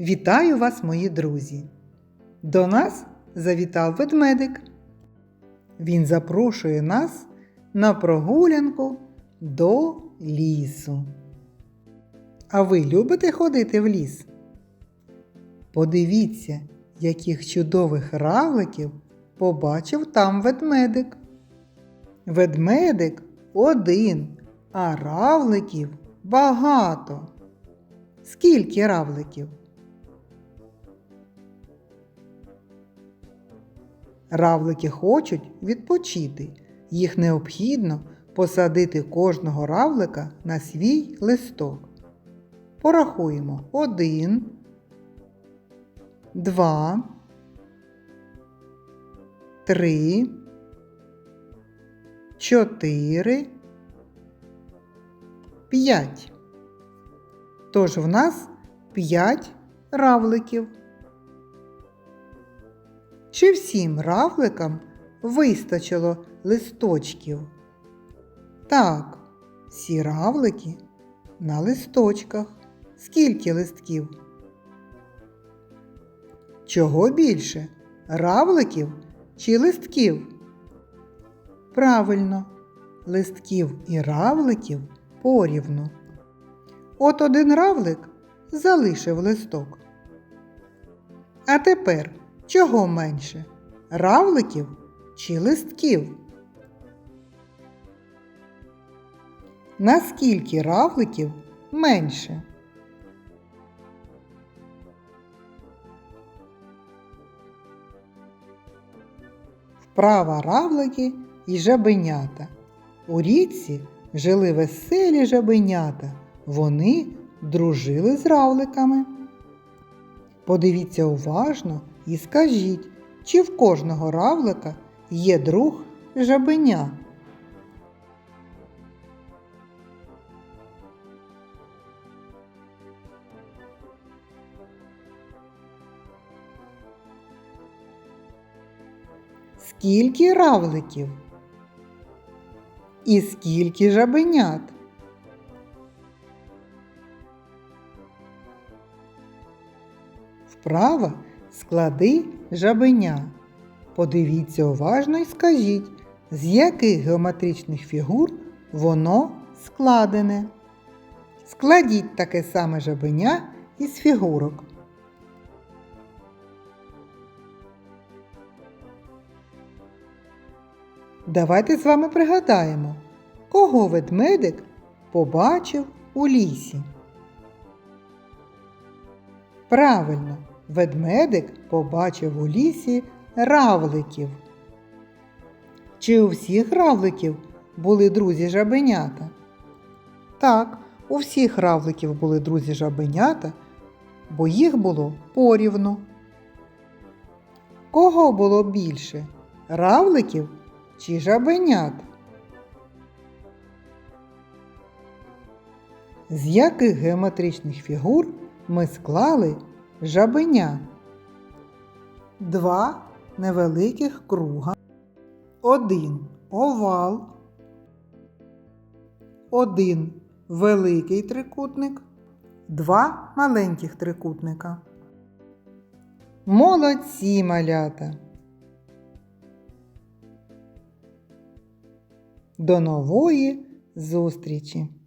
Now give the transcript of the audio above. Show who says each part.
Speaker 1: Вітаю вас, мої друзі! До нас завітав ведмедик. Він запрошує нас на прогулянку до лісу. А ви любите ходити в ліс? Подивіться, яких чудових равликів побачив там ведмедик. Ведмедик один, а равликів багато. Скільки равликів? Равлики хочуть відпочити. Їх необхідно посадити кожного равлика на свій листок. Порахуємо один, два, три, чотири, п'ять. Тож в нас п'ять равликів. Чи всім равликам вистачило листочків? Так, всі равлики на листочках. Скільки листків? Чого більше? Равликів чи листків? Правильно, листків і равликів порівну. От один равлик залишив листок. А тепер чого менше? Равликів чи листків? Наскільки равликів менше? Вправа равлики і жабенята. У річці жили веселі жабенята. Вони дружили з равликами. Подивіться уважно і скажіть, чи в кожного равлика є друг жабеня? Скільки равликів? І скільки жабенят? Вправа склади жабеня. Подивіться уважно і скажіть, з яких геометричних фігур воно складене. Складіть таке саме жабеня із фігурок. Давайте з вами пригадаємо, кого ведмедик побачив у лісі. Правильно, ведмедик побачив у лісі равликів. Чи у всіх равликів були друзі жабенята? Так, у всіх равликів були друзі жабенята, бо їх було порівну. Кого було більше? Равликів чи жабенят? З яких геометричних фігур ми склали жабеня? Два невеликих круга, один овал, один великий трикутник, два маленьких трикутника. Молодці малята! До нової зустрічі!